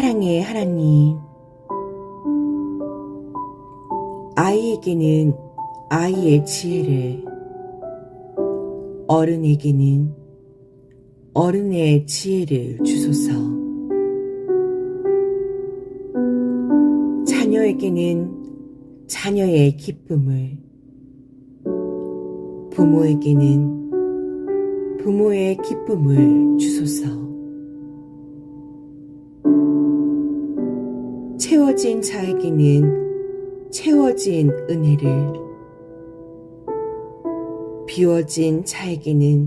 사랑의 하나님, 아이에게는 아이의 지혜를, 어른에게는 어른의 지혜를 주소서. 자녀에게는 자녀의 기쁨을, 부모에게는 부모의 기쁨을 주소서. 채워진 자에게는 채워진 은혜를, 비워진 자에게는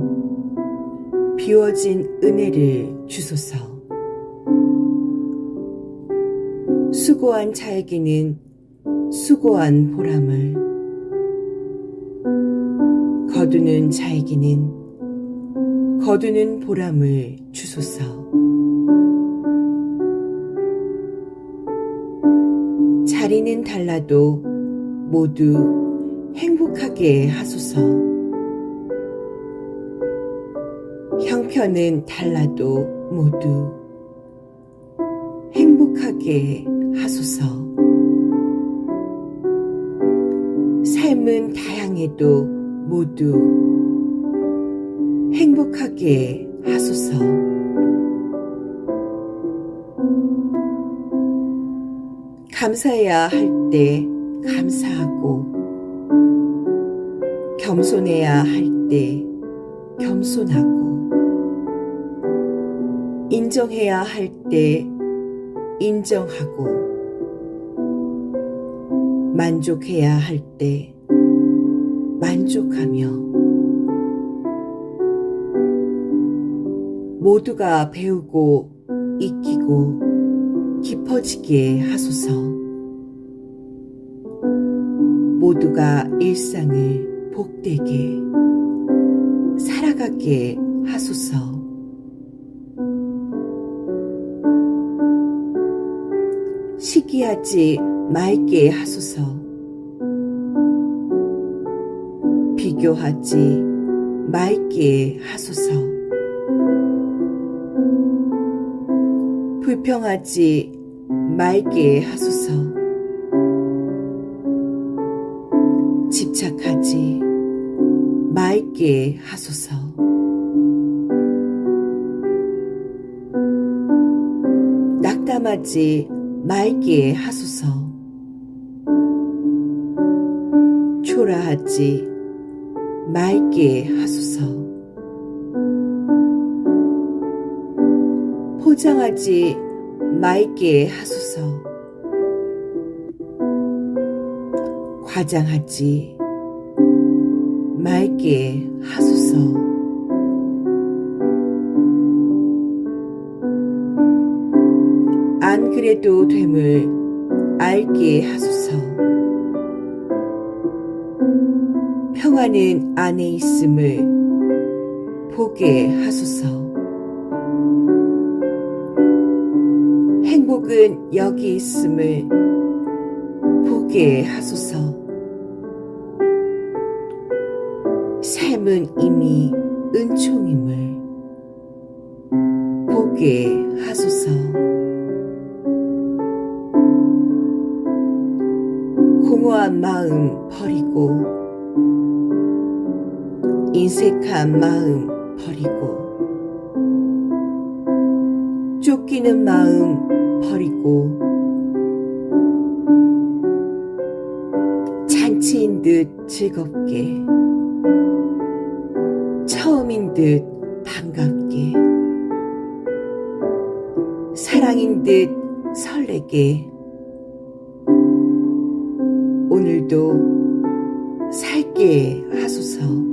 비워진 은혜를 주소서. 수고한 자에게는 수고한 보람을, 거두는 자에게는 거두는 보람을 주소서. 자리는 달라도 모두 행복하게 하소서. 형편은 달라도 모두 행복하게 하소서. 삶은 다양해도 모두 행복하게 하소서. 감사해야 할 때 감사하고, 겸손해야 할 때 겸손하고, 인정해야 할 때 인정하고, 만족해야 할 때 만족하며, 모두가 배우고 익히고 깊어지게 하소서. 모두가 일상을 복되게 살아가게 하소서. 시기하지 말게 하소서. 비교하지 말게 하소서. 불평하지 말게 하소서. 집착하지 말게 하소서. 낙담하지 말게 하소서. 초라하지 말게 하소서. 포장하지 말게 하소서. 과장하지 말게 하소서. 안 그래도 됨을 알게 하소서. 평화는 안에 있음을 보게 하소서. 복은 여기 있음을 보게 하소서. 삶은 이미 은총임을 보게 하소서. 공허한 마음 버리고 인색한 마음 버리고 쫓기는 마음 버리고 잔치인 듯 즐겁게 처음인 듯 반갑게 사랑인 듯 설레게. 오늘도 살게 하소서